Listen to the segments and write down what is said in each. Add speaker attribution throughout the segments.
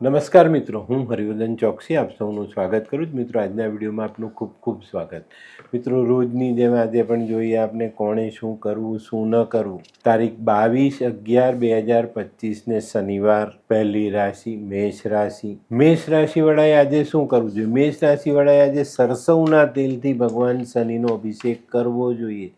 Speaker 1: નમસ્કાર મિત્રો, હું હરિવર્ધન ચોકસી, આપ સૌનું સ્વાગત કરું છું. મિત્રો, આજના વિડીયોમાં આપનું ખૂબ ખૂબ સ્વાગત. મિત્રો, રોજની જેમ આજે પણ જોઈએ આપણે કોણે શું કરવું, શું ન કરવું. તારીખ બાવીસ અગિયાર બે હજાર પચીસને શનિવાર, પહેલી રાશિ, મેષ રાશિ. મેષ રાશિવાળાએ આજે શું કરવું જોઈએ? મેષ રાશિવાળાએ આજે સરસવના તેલથી ભગવાન શનિનો અભિષેક કરવો જોઈએ.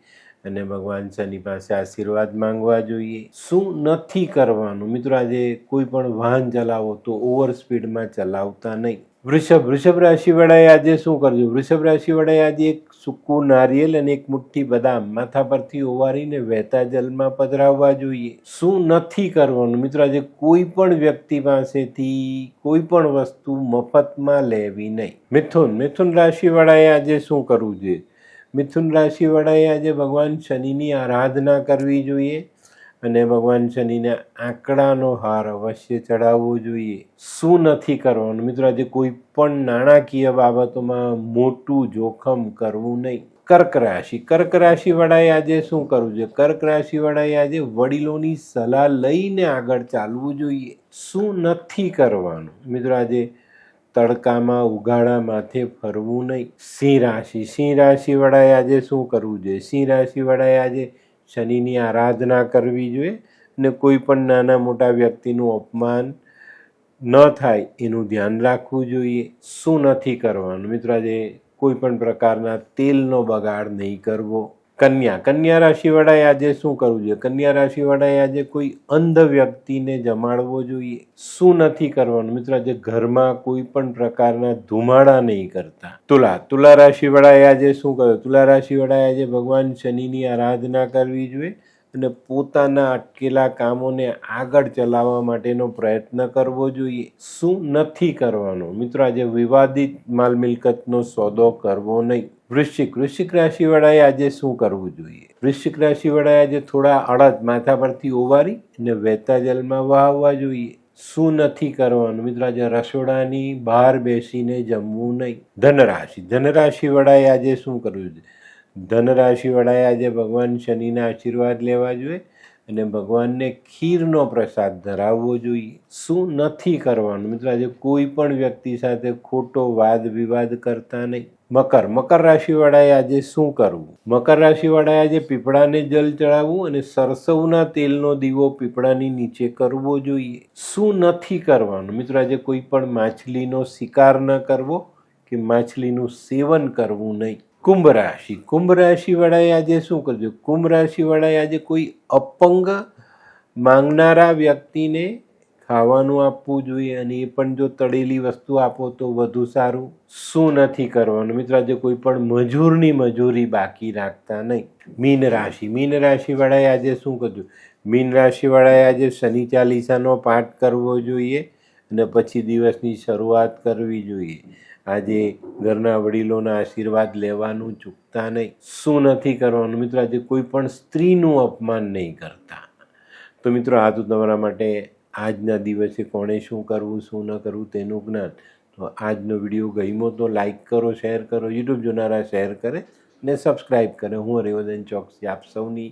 Speaker 1: અને ભગવાન શનિ પાસે આશીર્વાદ માંગવા જોઈએ. શું નથી કરવાનું? મિત્રો, આજે કોઈ પણ વાહન ચલાવો તો ઓવર સ્પીડમાં ચલાવતા નહીં. વૃષભ વૃષભ રાશિવાળાએ આજે શું કરજો વૃષભ રાશિવાળાએ આજે એક સૂકું નારિયેલ અને એક મુઠ્ઠી બદામ માથા પરથી ઓવારીને વહેતા જલમાં પધરાવવા જોઈએ. શું નથી કરવાનું? મિત્રો, આજે કોઈ પણ વ્યક્તિ પાસેથી કોઈ પણ વસ્તુ મફતમાં લેવી નહીં. મિથુન મિથુન રાશિવાળાએ આજે શું કરવું જોઈએ? મિથુન રાશિવાળાએ આજે ભગવાન શનિની આરાધના કરવી જોઈએ અને ભગવાન શનિને આંકડાનો હાર અવશ્ય ચડાવવો જોઈએ. શું નથી કરવાનું? મિત્રો, આજે કોઈ પણ નાણાકીય બાબતોમાં મોટું જોખમ કરવું નહીં. કર્ક રાશિ. કર્ક રાશિવાળાએ આજે શું કરવું જોઈએ? કર્ક રાશિવાળાએ આજે વડીલોની સલાહ લઈને આગળ ચાલવું જોઈએ. શું નથી કરવાનું? મિત્રો, આજે તડકામાં ઉગાડા માથે ફરવું નહીં. સિંહ રાશિ. સિંહ રાશિવાળાએ આજે શું કરવું જોઈએ? સિંહ રાશિવાળાએ આજે શનિની આરાધના કરવી જોઈએ અને કોઈ પણ નાના મોટા વ્યક્તિનું અપમાન ન થાય એનું ધ્યાન રાખવું જોઈએ. શું નથી કરવાનું? મિત્રો, આજે કોઈ પણ પ્રકારના તેલનો બગાડ નહીં કરવો. કન્યા. કન્યા રાશિવાળાએ આજે શું કરવું જોઈએ? કન્યા રાશિવાળાએ આજે કોઈ અંધ વ્યક્તિને જમાડવો જોઈએ. શું નથી કરવાનું? મિત્રો, આજે ઘરમાં કોઈ પણ પ્રકારના ધુમાડા નહીં કરતા. તુલા. તુલા રાશિવાળાએ આજે શું કર્યું? તુલા રાશિવાળાએ આજે ભગવાન શનિની આરાધના કરવી જોઈએ અને પોતાના અટકેલા કામોને આગળ ચલાવવા માટેનો પ્રયત્ન કરવો જોઈએ. શું નથી કરવાનું? મિત્રો, આજે વિવાદિત માલ મિલકતનો સોદો કરવો નહીં. વૃશ્ચિક વૃશ્ચિક રાશિવાળાએ આજે શું કરવું જોઈએ? વૃશ્ચિક રાશિવાળાએ આજે થોડા અડદ માથા પરથી ઓવારી અને વહેતા જલમાં વહાવવા જોઈએ. શું નથી કરવાનું? મિત્રો, આજે રસોડાની બહાર બેસીને જમવું નહીં. ધનરાશિ, ધનરાશિવાળાએ આજે શું કરવું જોઈએ? ધનરાશિવાળાએ આજે ભગવાન શનિના આશીર્વાદ લેવા જોઈએ. અને ભગવાનને ખીરનો પ્રસાદ ધરાવવો જોઈએ. શું નથી કરવાનું? મિત્રો, આજે કોઈ પણ વ્યક્તિ સાથે ખોટો વાદ વિવાદ કરતા નહીં. મકર મકર રાશિવાળાએ આજે શું કરવું? મકર રાશિવાળાએ આજે પીપળાને જલ ચડાવવું અને સરસવના તેલનો દીવો પીપળાની નીચે કરવો જોઈએ. શું નથી કરવાનું? મિત્રો, આજે કોઈ પણ માછલીનો શિકાર ન કરવો કે માછલીનું સેવન કરવું નહીં. કુંભ રાશિ કુંભ રાશિવાળાએ આજે શું કરજો? કુંભ રાશિવાળાએ આજે કોઈ અપંગ માંગનારા વ્યક્તિને ખાવાનું આપવું જોઈએ અને એ પણ જો તળેલી વસ્તુ આપો તો વધુ સારું. શું નથી કરવાનું? મિત્રો, આજે કોઈ પણ મજૂરની મજૂરી બાકી રાખતા નહીં. મીન રાશિ. મીન રાશિવાળાએ આજે શું કરજો મીન રાશિવાળાએ આજે શનિ ચાલીસાનો પાઠ કરવો જોઈએ. અને પછી દિવસની શરૂઆત કરવી જોઈએ. આજે ઘરના વડીલોના આશીર્વાદ લેવાનું ચૂકતા નહીં. શું નથી કરવાનું? મિત્રો, આજે કોઈ પણ સ્ત્રીનું અપમાન નહીં કરતા. તો મિત્રો, આ તો તમારા માટે આજના દિવસે કોણે શું કરવું, શું ન કરવું તેનું જ્ઞાન. તો આજનો વીડિયો ગમ્યો તો લાઇક કરો, શેર કરો, યુટ્યુબ જોનારા શેર કરે ને સબસ્ક્રાઈબ કરે. હું હરિવર્ધન ચોકસી આપ સૌની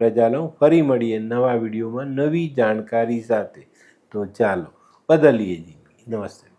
Speaker 1: રજા લઉં. ફરી મળીએ નવા વિડીયોમાં નવી જાણકારી સાથે. તો ચાલો. બદલીએ જિંદગી નમસ્તે.